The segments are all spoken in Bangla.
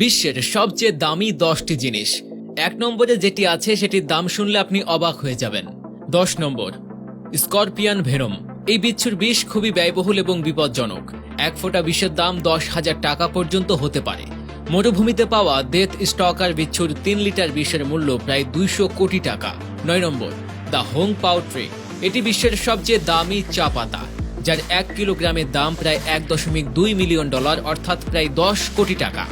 বিশ্বের সবচেয়ে দামি দশটি জিনিস। এক নম্বরে যেটি আছে, সেটির দাম শুনলে আপনি অবাক হয়ে যাবেন। দশ নম্বর, স্করপিয়ান ভেরম। এই বিচ্ছুর বিষ খুবই ব্যয়বহুল এবং বিপজ্জনক। এক ফোঁটা বিষের দাম দশ হাজার টাকা পর্যন্ত হতে পারে। মরুভূমিতে পাওয়া ডেথ স্টকার বিচ্ছুর তিন লিটার বিষের মূল্য প্রায় দুইশো কোটি টাকা। নয় নম্বর, দ্য হোং পাও ট্রি। এটি বিশ্বের সবচেয়ে দামি চা পাতা, যার এক কিলোগ্রামের দাম প্রায় এক দশমিক দুই মিলিয়ন ডলার, অর্থাৎ প্রায় দশ কোটি টাকা।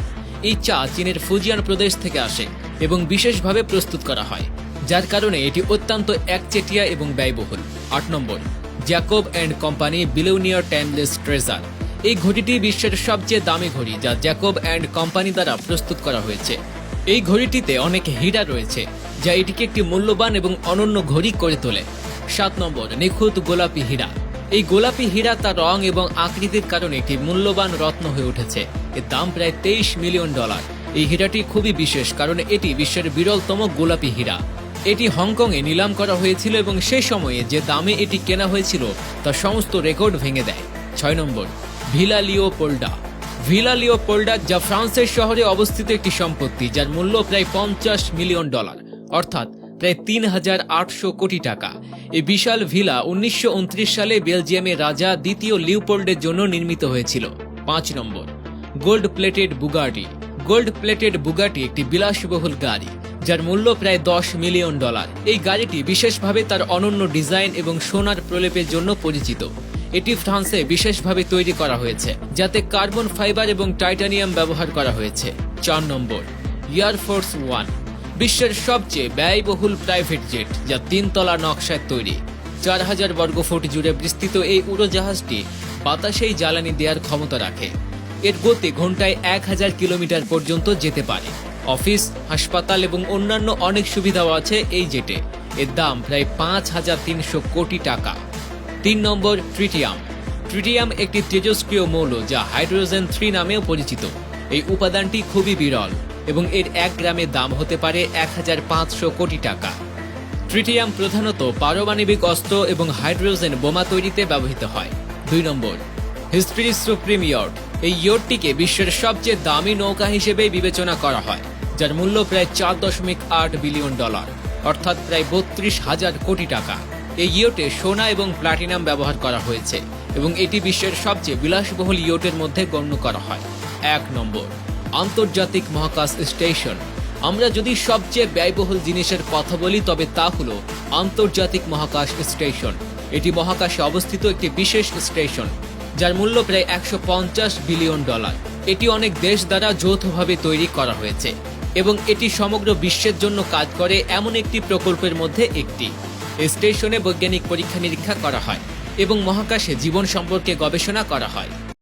এই চা চীনের ফুজিয়ান প্রদেশ থেকে আসে এবং বিশেষভাবে প্রস্তুত করা হয়, যার কারণে এটি অত্যন্ত একচেটিয়া এবং ব্যয়বহুল। আট নম্বর, Jacob and company billionaire timeless treasure. এই ঘড়িটি বিশ্বের সবচেয়ে দামি ঘড়ি, যা জ্যাকব অ্যান্ড কোম্পানি দ্বারা প্রস্তুত করা হয়েছে। এই ঘড়িটিতে অনেক হীরা রয়েছে, যা এটিকে একটি মূল্যবান এবং অনন্য ঘড়ি করে তোলে। সাত নম্বর, নিখুঁত গোলাপি হীরা এই গোলাপি হীরা তার রং এবং আকৃতির কারণে একটি মূল্যবান রত্ন হয়ে উঠেছে। এর দাম প্রায় তেইশ মিলিয়ন ডলার। এই হীরাটি খুবই বিশেষ, কারণ এটি বিশ্বের বিরলতম গোলাপি হীরা। এটি হংকংয়ে নিলাম করা হয়েছিল এবং সেই সময়ে যে দামে এটি কেনা হয়েছিল, তার সমস্ত রেকর্ড ভেঙে দেয়। ছয় নম্বর, ভিলা লিওপোল্ডা। ভিলা লিওপোল্ডা, যা ফ্রান্সের শহরে অবস্থিত একটি সম্পত্তি, যার মূল্য প্রায় পঞ্চাশ মিলিয়ন ডলার। অর্থাৎ প্রায় তিন হাজার আটশো কোটি টাকা। এই বিশাল ভিলা উনিশশো উনত্রিশ সালে বেলজিয়ামের রাজা দ্বিতীয় লিওপোল্ডের জন্য নির্মিত হয়েছিল। পাঁচ নম্বর gold plated Bugatti. Gold plated Bugatti একটি বিলাসবহুল গাড়ি, যার মূল্য প্রায় দশ মিলিয়ন ডলার। এই গাড়িটি বিশেষভাবে তার অনন্য ডিজাইন এবং সোনার প্রলেপের জন্য পরিচিত। এটি ফ্রান্সে বিশেষভাবে তৈরি করা হয়েছে, যাতে কার্বন ফাইবার এবং টাইটানিয়াম ব্যবহার করা হয়েছে। চার নম্বর এয়ারফোর্স ওয়ান। বিশ্বের সবচেয়ে ব্যয়বহুল প্রাইভেট জেট, যা তিনতলা নকশায় তৈরি। চার হাজার বর্গফুট জুড়ে বিস্তৃত এই উড়োজাহাজটি বাতাসেই জ্বালানি দেওয়ার ক্ষমতা রাখে। এর গতি ঘন্টায় এক হাজার কিলোমিটার পর্যন্ত যেতে পারে। অফিস, হাসপাতাল এবং অন্যান্য অনেক সুবিধাও আছে এই জেটে। এর দাম প্রায় পাঁচ হাজার তিনশো কোটি টাকা। তিন নম্বর, ট্রিটিয়াম। ট্রিটিয়াম একটি তেজস্ক্রিয় মৌল যা হাইড্রোজেন থ্রি নামেও পরিচিত। এই উপাদানটি খুবই বিরল। এবং এর এক গ্রামের দাম হতে পারে এক হাজার পাঁচশো কোটি টাকা। ট্রিটিয়াম প্রধানত পারমাণবিক অস্ত্র এবং হাইড্রোজেন বোমা তৈরিতে ব্যবহৃত হয়। দুই নম্বর হিস্ট্রি সুপ্রিম ইয়ট এই ইয়টটিকে বিশ্বের সবচেয়ে দামি নৌকা হিসেবে বিবেচনা করা হয়, যার মূল্য প্রায় চার দশমিক আট বিলিয়ন ডলার, অর্থাৎ প্রায় বত্রিশ হাজার কোটি টাকা। এই ইয়টে সোনা এবং প্লাটিনাম ব্যবহার করা হয়েছে এবং এটি বিশ্বের সবচেয়ে বিলাসবহুল ইয়টের মধ্যে গণ্য করা হয়। এক নম্বর আন্তর্জাতিক মহাকাশ স্টেশন। আমরা যদি সবচেয়ে ব্যয়বহুল জিনিসের কথা বলি, তবে তা হলো আন্তর্জাতিক মহাকাশ স্টেশন। এটি মহাকাশে অবস্থিত একটি বিশেষ স্টেশন, যার মূল্য প্রায় একশো পঞ্চাশ বিলিয়ন ডলার। এটি অনেক দেশ দ্বারা যৌথভাবে তৈরি করা হয়েছে এবং এটি সমগ্র বিশ্বের জন্য কাজ করে এমন একটি প্রকল্পের মধ্যে একটি। স্টেশনে বৈজ্ঞানিক পরীক্ষা নিরীক্ষা করা হয় এবং মহাকাশে জীবন সম্পর্কে গবেষণা করা হয়।